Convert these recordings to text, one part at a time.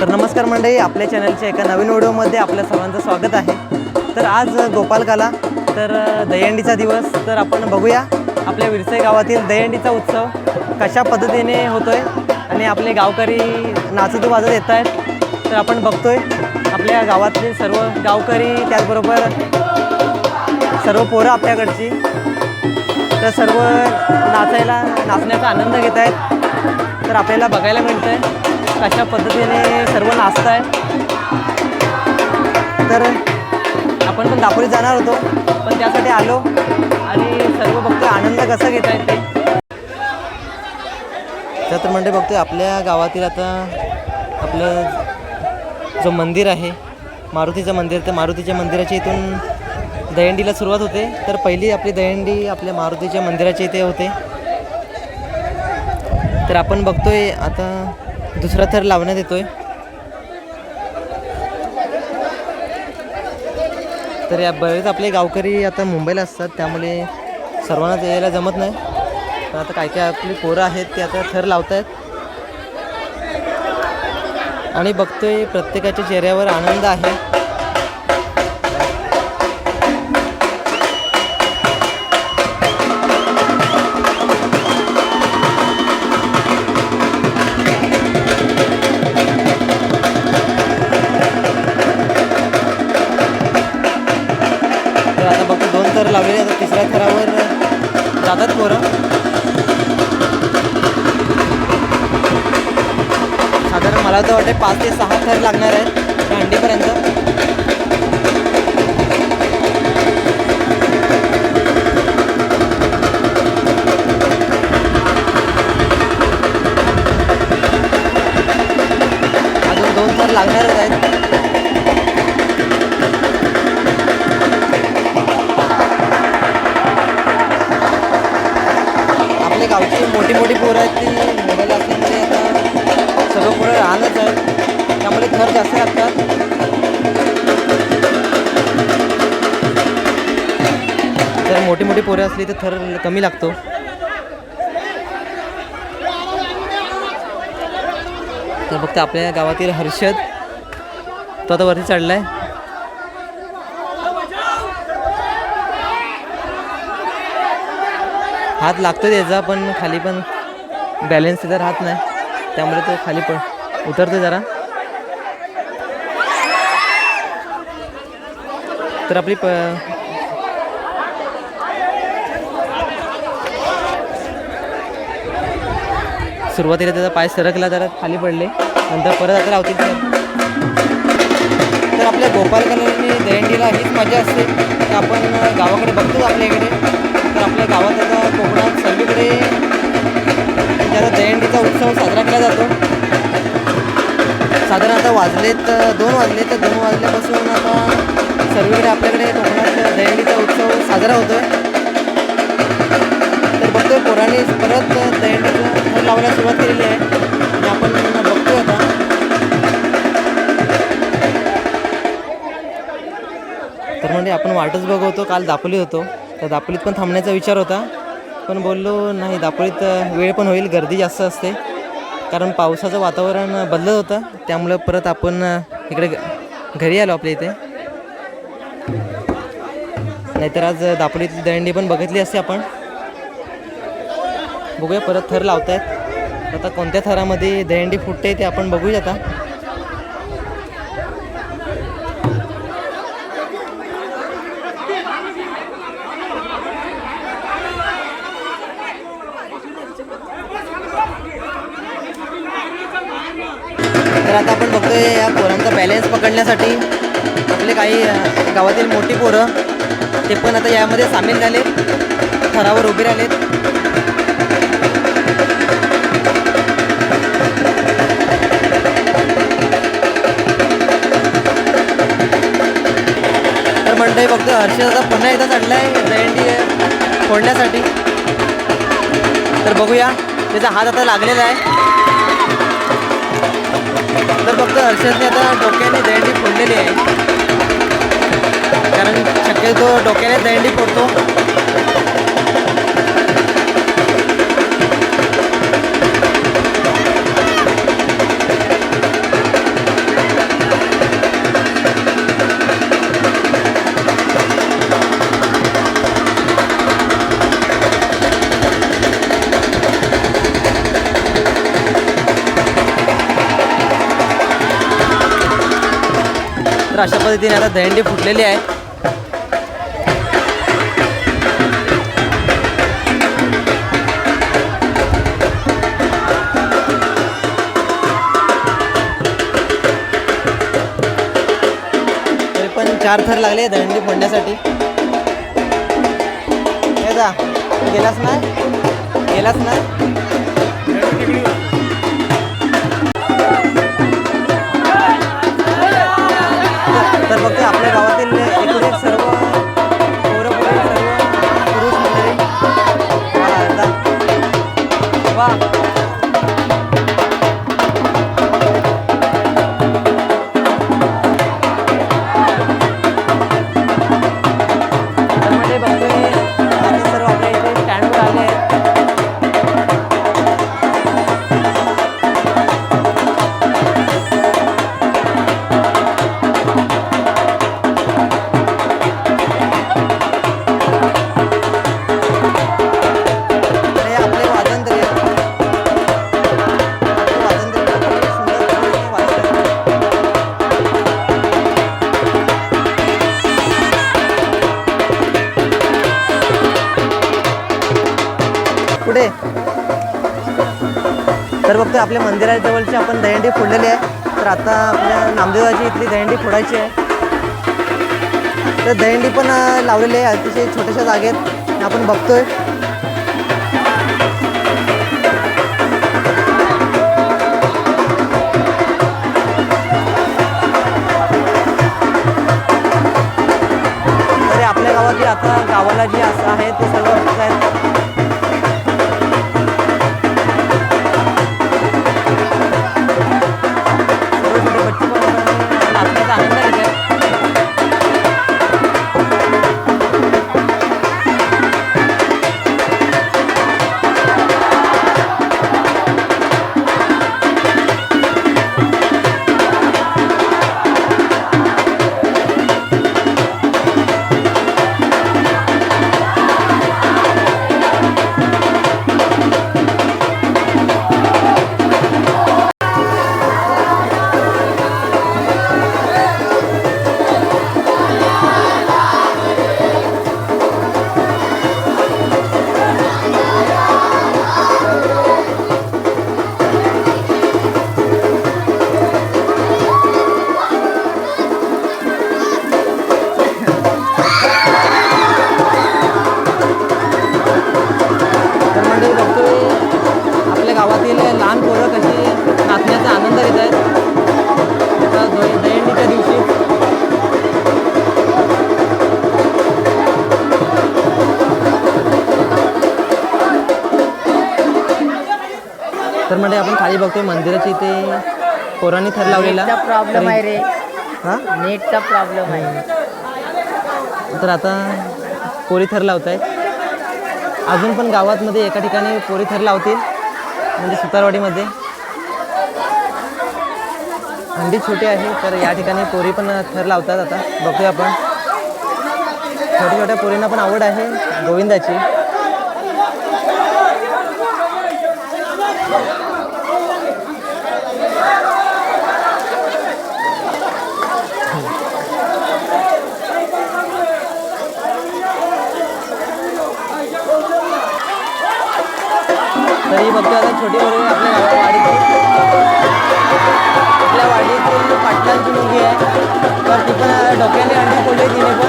तर नमस्कार मंडळी आपल्या चॅनलच्या एका नवीन व्हिडिओमध्ये आपल्या सर्वांचं स्वागत आहे. तर आज गोपालकाला तर दहीहंडीचा दिवस तर आपण बघूया आपल्या विरसे गावातील दहीहंडीचा उत्सव कशा पद्धतीने होतो आहे आणि आपले गावकरी नाचत वाजत येत आहेत. तर आपण बघतोय आपल्या गावातले सर्व गावकरी त्याचबरोबर सर्व पोरं आपल्याकडची. तर सर्व नाचायला नाचण्याचा आनंद घेत आहेत. तर आपल्याला बघायला मिळतं आहे कशा पद्धतीने सर्व नाचत आहे तर आपण पण दापोलीत जाणार होतो पण त्यासाठी आलो आणि सर्व बघतो आनंद कसा घेत आहेत ते. तर म्हणजे बघतोय आपल्या गावातील आता आपलं जो मंदिर आहे मारुतीचं मंदिर तर मारुतीच्या मंदिराच्या इथून दहीहंडीला सुरुवात होते. तर पहिली आपली दहीहंडी आपल्या मारुतीच्या मंदिराच्या इथे होते. तर आपण बघतोय आता दुसरा थर लावण्यात येतोय. तर या बरेच आपले गावकरी आता मुंबईला असतात त्यामुळे सर्वांनाच यायला जमत नाही. पण आता काय काय आपली पोरं आहेत ते आता थर लावत आहेत आणि बघतोय प्रत्येकाच्या चेहऱ्यावर आनंद आहे. थर लावलेले आता तिसऱ्या थरावर जातात पोरं. साधारण मला तर वाटते पाच ते सहा थर लागणार आहेत अंडीपर्यंत दोन लागणारच आहेत. मोठी मोठी पोरं आहेत ती मोबाईल असल्यामुळे आता सर्व पोरं राहणंच आहेत त्यामुळे थर जास्त लागतात. जर मोठी मोठी पोरं असली तर थर कमी लागतो. तर फक्त आपल्या गावातील हर्षद तो आता वरती चढलाय. हात लागतो त्याचा पण खाली पण बॅलेन्स त्याचा राहत नाही. त्यामुळे तो खाली पण उतरतो जरा. तर आपली प सुरुवातीला त्याचा पाय सरकला जरा खाली पडले. नंतर परत आता लावतील. तर आपल्या गोपाल कलरनी दहीहंडीला हीच मजा असते. तर आपण गावाकडे बघतो आपल्या इकडे. तर आपल्या गावात आता कोकणात सगळीकडे त्याला दहीहंडीचा उत्सव साजरा केला जातो. साधारण आता वाजलेत दोन वाजले तर दोन वाजल्यापासून आता सर्वीकडे आपल्याकडे कोकणात दहीहंडीचा उत्सव साजरा होतोय. तर बघतोय पोरांनी परत दहीहंडीचं थर लावायला सुरुवात केलेली आहे. आणि आपण बघतोय आता. तर म्हणजे आपण वाटच बघवतो काल दाखवली होतो. तर दापोलीत पण थांबण्याचा विचार होता. पण बोललो नाही दापोलीत वेळ पण होईल गर्दी जास्त असते. कारण पावसाचं वातावरण बदलत होतं. त्यामुळं परत आपण इकडे घरी आलो आपल्या इथे. नाहीतर आज दापोलीतली दहीहंडी पण बघितली असते आपण. बघूया परत थर लावतायत. आता कोणत्या थरामध्ये दहीहंडी फुटते ते आपण बघूया आता तर आता आपण बघतोय या पोरांचा बॅलेन्स पकडण्यासाठी आपले काही गावातील मोठी पोरं ते पण आता यामध्ये सामील झाले थरावर उभे राहिलेत. तर म्हणतंय फक्त हर्षद आता पुन्हा एकदा चढलाय जयंती फोडण्यासाठी. तर बघूया त्याचा हात आता लागलेला आहे. तर फक्त हर्षदने आता डोक्याने दहंडी फोडलेली आहे. कारण शक्यतो डोक्याने दहंडी फोडतो. तर अशा पद्धतीने आता दहंडी फुटलेली आहे. पण चार थर लागले दहीहंडी फोडण्यासाठी. हे जा गेलाच गेलास नाही गेलास नाही तर मंदिराजवळची आपण दहीहंडी फोडलेली आहे. तर आता आपल्या नामदेवाची इथली दहीहंडी फोडायची आहे. तर दहीहंडी पण लावलेली आहे. अतिशय छोट्याशा जागेत. आपण बघतोय. तरी आपल्या जे आता गावाला जे असं आहे ते सर्व आहेत. खाली बघतोय मंदिराच्या इथे पोरांनी थर लावलेला. प्रॉब्लेम आहे रे. हा? नेटचा प्रॉब्लेम आहे. तर आता पोरी थर लावत आहेत अजून पण गावातमध्ये एका ठिकाणी पोरी थर लावतील म्हणजे सुतारवाडीमध्ये. हंडी छोटी आहे तर या ठिकाणी पोरी पण थर लावतात आता. बघूया आपण. छोट्या छोट्या पोरींना पण आवड आहे गोविंदाची. तरी बघतो आता छोटी मुलगी आपल्या गावात वाडीत आपल्या वाडीतील पाटलांची मुलगी आहे. तर ती पण डोक्याने अंडी फोडली तिने पण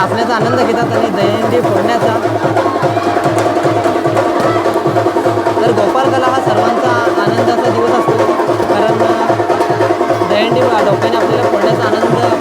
आपल्याचा आनंद घेतात आणि दैनंदिन फोडण्याचा. तर गोपाल कला हा सर्वांचा आनंदाचा दिवस असतो. कारण दैनंदिन डोक्याने आपल्याला फोडण्याचा आनंद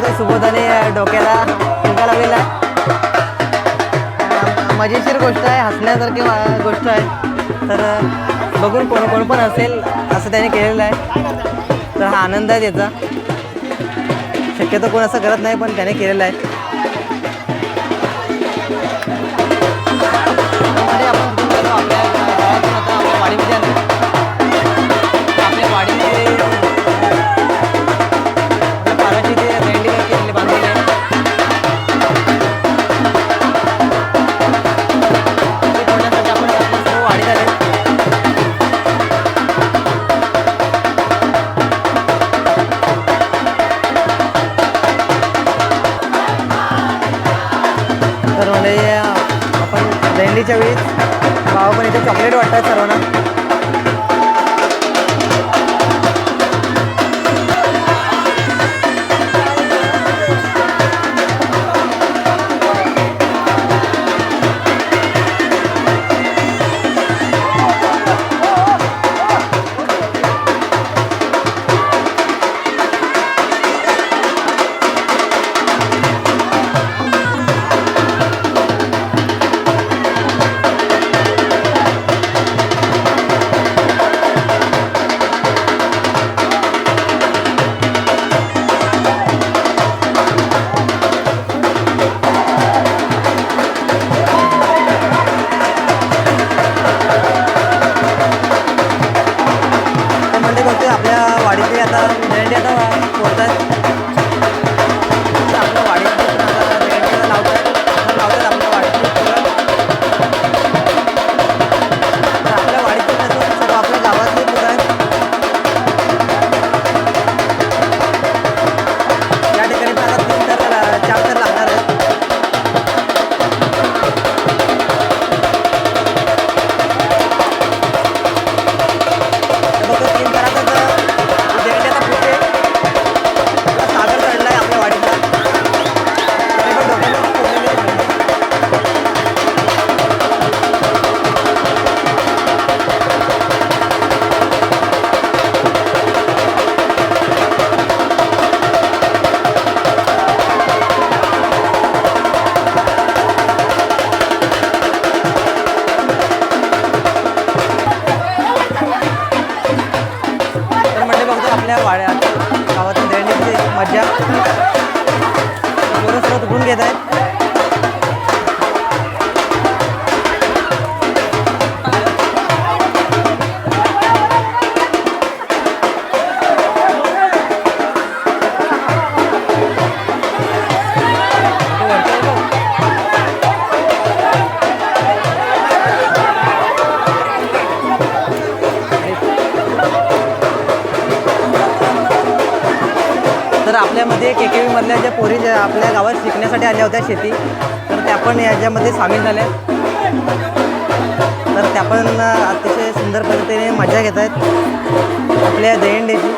आमचा सुबोधाने डोक्याला टिंका लावलेला आहे. मजेशीर गोष्ट आहे हसण्यासारखी गोष्ट आहे. तर बघून कोण कोण पण असेल असं त्याने केलेलं आहे. तर हा आनंद आहे त्याचा. शक्यतो कोण असं करत नाही पण त्याने केलेलं आहे. आपण वेळेस भावा पण इथे चॉकलेट वाटतात सर्वांना. आपल्यामध्ये ज्या पोरी ज्या आपल्या गावात शिकण्यासाठी आल्या होत्या शेती तर त्या पण याच्यामध्ये सामील झाल्या. तर त्या पण अतिशय सुंदर पद्धतीने मजा घेत आहेत आपल्या दहीहंडीची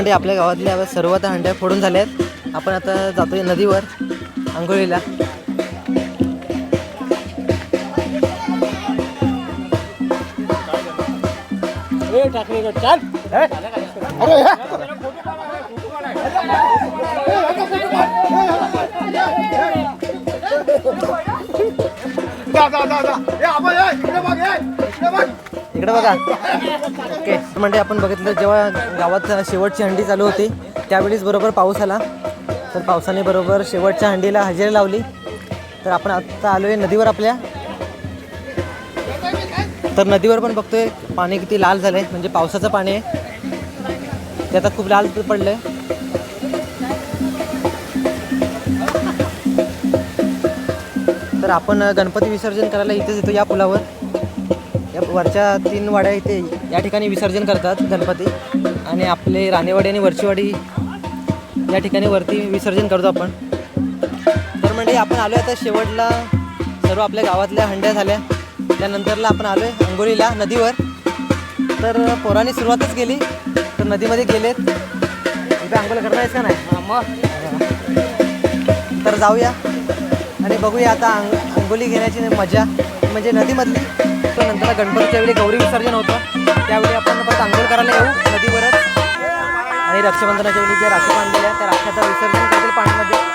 म्हणजे आपल्या गावातल्या सर्व आता हंड्या फोडून झाल्या आहेत. आपण आता जातोय नदीवर आंघोळीला. इकडे बघा. ओके. म्हणजे आपण बघितलं जेव्हा गावात शेवटची हंडी चालू होती त्यावेळीच बरोबर पाऊस आला. तर पावसाने बरोबर शेवटच्या हंडीला हजेरी लावली. तर आपण आत्ता आलो आहे नदीवर आपल्या. तर नदीवर पण बघतोय पाणी किती लाल झालंय म्हणजे पावसाचं पाणी आहे. ते आता खूप लाल पडलंय. तर आपण गणपती विसर्जन करायला इथेच येतो या पुलावर. वरच्या तीन वाड्या इथे या ठिकाणी विसर्जन करतात गणपती. आणि आपले राणेवाडी आणि वरचीवाडी या ठिकाणी वरती विसर्जन करतो आपण. तर म्हणजे आपण आलो आता शेवटला. सर्व आपल्या गावातल्या हंड्या झाल्या. त्यानंतरला आपण आलो आहे अंघोळीला नदीवर. तर पोरांनी सुरुवातच केली. तर नदीमध्ये गेलेत. इथे आंघोळ आहेस का नाही? तर जाऊया. आणि बघूया आता अंग अंघोळी घेण्याची मजा म्हणजे नदीमधली. तो नंतर गणपतीच्या वेळी गौरी विसर्जन होतं. त्यावेळी आपण परत आंघोळ करायला येऊ नदीवरच. आणि रक्षाबंधनाच्या वेळी ज्या राखी बांधलेल्या त्या राख्याचं विसर्जन करतील पाण्यामध्ये.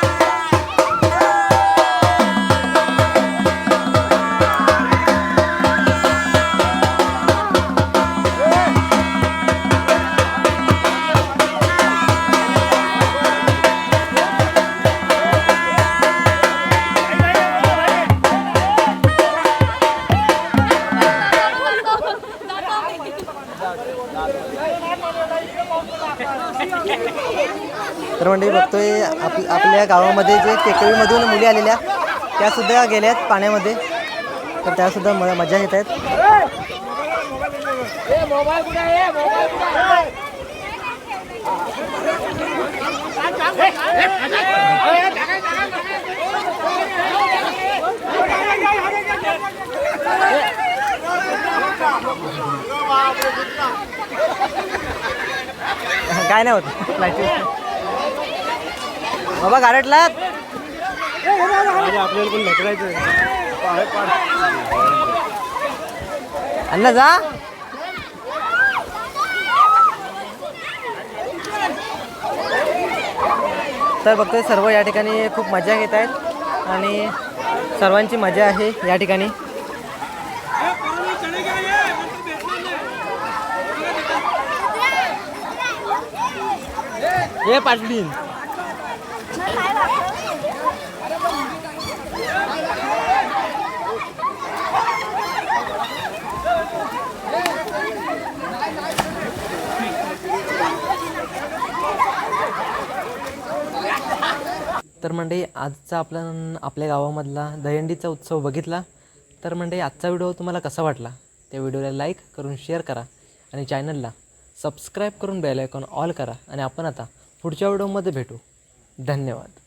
तर म्हणजे बघतोय. आप आपल्या गावामध्ये जे टेकडीमधून मुली आलेल्या त्यासुद्धा गेल्यात पाण्यामध्ये. तर त्यासुद्धा मला मजा येत आहेत. काय नाही होत? लाइट बाबा गारटला आपल्याला पण ढकलायचं अण्णा जा. तर बघतोय सर्व या ठिकाणी खूप मजा घेत आहेत आणि सर्वांची मजा आहे या ठिकाणी. हे पाटली. तर म्हणजे आजचा आपला आपल्या गावामधला दहीहंडीचा उत्सव बघितला. तर म्हणजे आजचा व्हिडिओ तुम्हाला कसा वाटला? त्या व्हिडिओला लाईक करून शेअर करा आणि चॅनलला सबस्क्राईब करून बेल आयकॉन ऑल करा. आणि आपण आता पुढच्या व्हिडिओमध्ये भेटू. धन्यवाद.